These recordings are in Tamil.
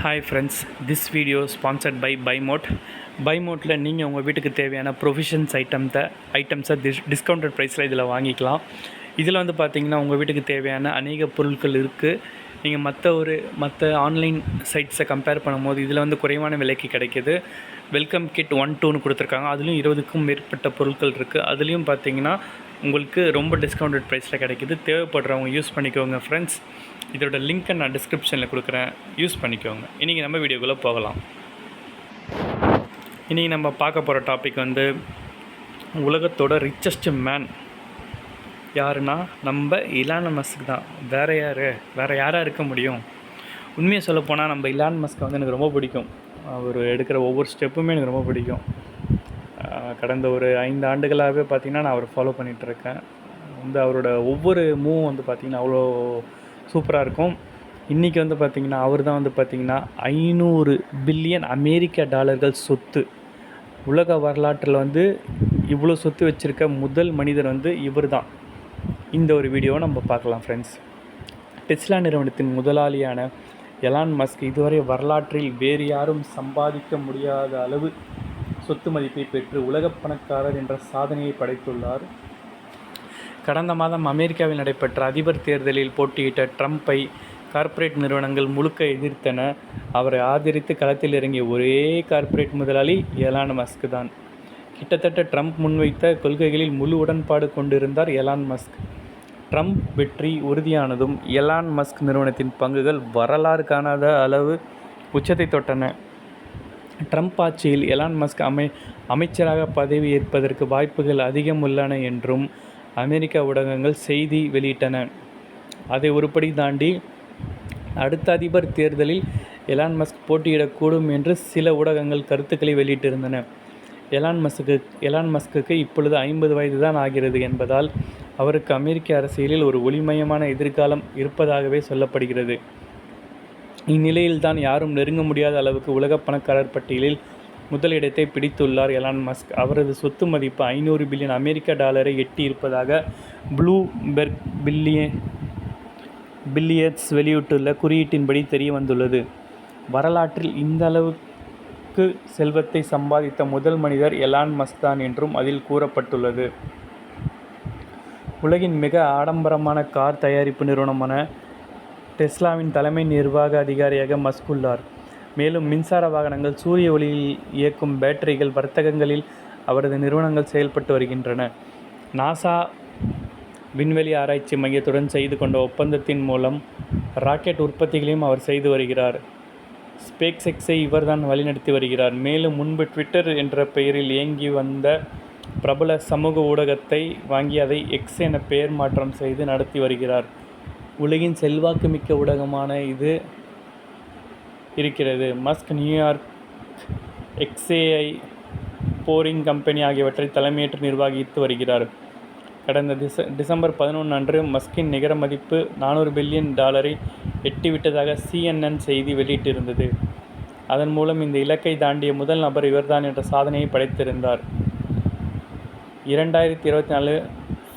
Hi friends this video sponsored by பைமோட் பைமோட்டில் நீங்கள் உங்கள் வீட்டுக்கு தேவையான ப்ரொவிஷன்ஸ் ஐட்டம்ஸை ஐட்டம்ஸை டிஸ் டிஸ்கவுண்டட் ப்ரைஸில் இதில் வாங்கிக்கலாம். இதில் வந்து பார்த்திங்கன்னா உங்கள் வீட்டுக்கு தேவையான அநேக பொருட்கள் இருக்குது நீங்கள் மற்ற ஒரு மற்ற ஆன்லைன் சைட்ஸை கம்பேர் பண்ணும்போது இதில் வந்து குறைவான விலைக்கு கிடைக்கிது. வெல்கம் கிட் ஒன் டூன்னு கொடுத்துருக்காங்க. அதுலேயும் இருபதுக்கும் மேற்பட்ட பொருட்கள் இருக்குது அதுலேயும் பார்த்தீங்கன்னா உங்களுக்கு ரொம்ப டிஸ்கவுண்டட் ப்ரைஸில் கிடைக்கிது. தேவைப்படுறவங்க யூஸ் பண்ணிக்கோங்க ஃப்ரெண்ட்ஸ் இதோட லிங்க்கை நான் டிஸ்கிரிப்ஷனில் கொடுக்குறேன். யூஸ் பண்ணிக்கோங்க. இன்றைக்கி நம்ம வீடியோக்குள்ளே போகலாம். இன்றைக்கி நம்ம பார்க்க போகிற டாபிக் வந்து உலகத்தோட ரிச்சஸ்ட் மேன் யாருன்னா நம்ம இலான் மஸ்க் தான். வேறு யார்? வேறு யாராக இருக்க முடியும்? உண்மையை சொல்லப்போனால் நம்ம இலான் மஸ்க் வந்து எனக்கு ரொம்ப பிடிக்கும். அவர் எடுக்கிற ஒவ்வொரு ஸ்டெப்புமே எனக்கு ரொம்ப பிடிக்கும். கடந்த ஒரு ஐந்து ஆண்டுகளாகவே பார்த்திங்கன்னா நான் அவரை ஃபாலோ பண்ணிகிட்ருக்கேன் வந்து அவரோட ஒவ்வொரு மூவும் வந்து பார்த்திங்கன்னா அவ்வளோ சூப்பராக இருக்கும். இன்றைக்கி வந்து பார்த்திங்கன்னா அவர் தான் வந்து பார்த்திங்கன்னா ஐநூறு பில்லியன் அமெரிக்க டாலர்கள் சொத்து. உலக வரலாற்றில் வந்து இவ்வளோ சொத்து வச்சுருக்க முதல் மனிதர் வந்து இவர் தான் இந்த ஒரு வீடியோவை நம்ம பார்க்கலாம் ஃப்ரெண்ட்ஸ் டெஸ்லா நிறுவனத்தின் முதலாளியான எலான் மஸ்க் இதுவரை வரலாற்றில் வேறு யாரும் சம்பாதிக்க முடியாத அளவு சொத்து மதிப்பை பெற்று உலகப் பணக்காரர் என்ற சாதனையை படைத்துள்ளார். கடந்த மாதம் அமெரிக்காவில் நடைபெற்ற அதிபர் தேர்தலில் போட்டியிட்ட ட்ரம்ப்பை கார்ப்பரேட் நிறுவனங்கள் முழுக்க எதிர்த்தன. அவரை ஆதரித்து களத்தில் இறங்கிய ஒரே கார்ப்பரேட் முதலாளி எலான் மஸ்க் தான். கிட்டத்தட்ட ட்ரம்ப் முன்வைத்த கொள்கைகளில் முழு உடன்பாடு கொண்டிருந்தார் எலான் மஸ்க். ட்ரம்ப் வெற்றி உறுதியானதும் எலான் மஸ்க் நிறுவனத்தின் பங்குகள் வரலாறு காணாத அளவு உச்சத்தை தொட்டன. ட்ரம்ப் ஆட்சியில் எலான் மஸ்க் அமை அமைச்சராக பதவி ஏற்பதற்கு வாய்ப்புகள் அதிகம் உள்ளன என்றும் அமெரிக்க ஊடகங்கள் செய்தி வெளியிட்டன. அதை ஒருபடி தாண்டி அடுத்த அதிபர் தேர்தலில் எலான் மஸ்க் போட்டியிடக்கூடும் என்று சில ஊடகங்கள் கருத்துக்களை வெளியிட்டிருந்தன. எலான் மஸ்க்கு எலான் மஸ்குக்கு இப்பொழுது ஐம்பது வயது தான் ஆகிறது என்பதால் அவருக்கு அமெரிக்க அரசியலில் ஒரு ஒளிமயமான எதிர்காலம் இருப்பதாகவே சொல்லப்படுகிறது. இந்நிலையில்தான் யாரும் நெருங்க முடியாத அளவுக்கு உலக பணக்காரர் பட்டியலில் முதலிடத்தை பிடித்துள்ளார் எலான் மஸ்க். அவரது சொத்து மதிப்பு ஐநூறு பில்லியன் அமெரிக்க டாலரை எட்டி இருப்பதாக ப்ளூபெர்க் பில்லிய பில்லியட்ஸ் வெளியிட்டுள்ள குறியீட்டின்படி தெரிய வந்துள்ளது. வரலாற்றில் இந்த அளவுக்கு செல்வத்தை சம்பாதித்த முதல் மனிதர் எலான் மஸ்க் தான் என்றும் அதில் கூறப்பட்டுள்ளது. உலகின் மிக ஆடம்பரமான கார் தயாரிப்பு நிறுவனமான டெஸ்லாவின் தலைமை நிர்வாக அதிகாரியாக மஸ்க் உள்ளார் மேலும் மின்சார வாகனங்கள் சூரிய ஒளியில் இயக்கும் பேட்டரிகள் வர்த்தகங்களில் அவரது நிறுவனங்கள் செயல்பட்டு வருகின்றன. நாசா விண்வெளி ஆராய்ச்சி மையத்துடன் செய்து கொண்ட ஒப்பந்தத்தின் மூலம் ராக்கெட் உற்பத்திகளையும் அவர் செய்து வருகிறார். ஸ்பேக்ஸ் எக்ஸை இவர்தான் வழிநடத்தி வருகிறார். மேலும் முன்பு ட்விட்டர் என்ற பெயரில் இயங்கி வந்த பிரபல சமூக ஊடகத்தை வாங்கி அதை எக்ஸ் என பெயர் மாற்றம் செய்து நடத்தி வருகிறார். உலகின் செல்வாக்குமிக்க ஊடகமான இது இருக்கிறது. Musk Neuralink xAI Boring company ஆகியவற்றை தலைமையேற்று நிர்வகித்து வருகிறார். கடந்த டிச டிசம்பர் பதினொன்று அன்று மஸ்கின் நிகர மதிப்பு நானூறு பில்லியன் டாலரை எட்டிவிட்டதாக சிஎன்என் செய்தி வெளியிட்டிருந்தது. அதன் மூலம் இந்த இலக்கை தாண்டிய முதல் நபர் இவர்தான் என்ற சாதனையை படைத்திருந்தார். இரண்டாயிரத்தி இருபத்தி நாலு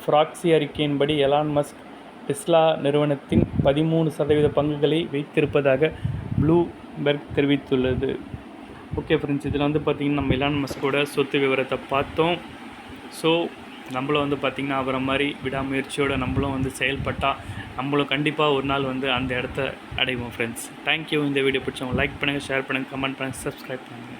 ஃப்ராக்சி அறிக்கையின்படி எலான் மஸ்க் டெஸ்லா நிறுவனத்தின் பதிமூணு சதவீத பங்குகளை வைத்திருப்பதாக ப்ளூபெர்க் தெரிவித்துள்ளது. ஓகே ஃப்ரெண்ட்ஸ் இதில் வந்து பார்த்திங்கன்னா நம்ம எலான் மஸ்கோட சொத்து விவரத்தை பார்த்தோம். ஸோ நம்மளும் வந்து பார்த்திங்கன்னா அவரை மாதிரி விடாமுயற்சியோடு நம்மளும் வந்து செயல்பட்டால் நம்மளும் கண்டிப்பாக ஒரு நாள் வந்து அந்த இடத்த அடைவோம் ஃப்ரெண்ட்ஸ். தேங்க்யூ இந்த வீடியோ பிடிச்சவங்க லைக் பண்ணுங்கள் ஷேர் பண்ணுங்கள் கமெண்ட் பண்ணுங்கள் சப்ஸ்கிரைப் பண்ணுங்கள்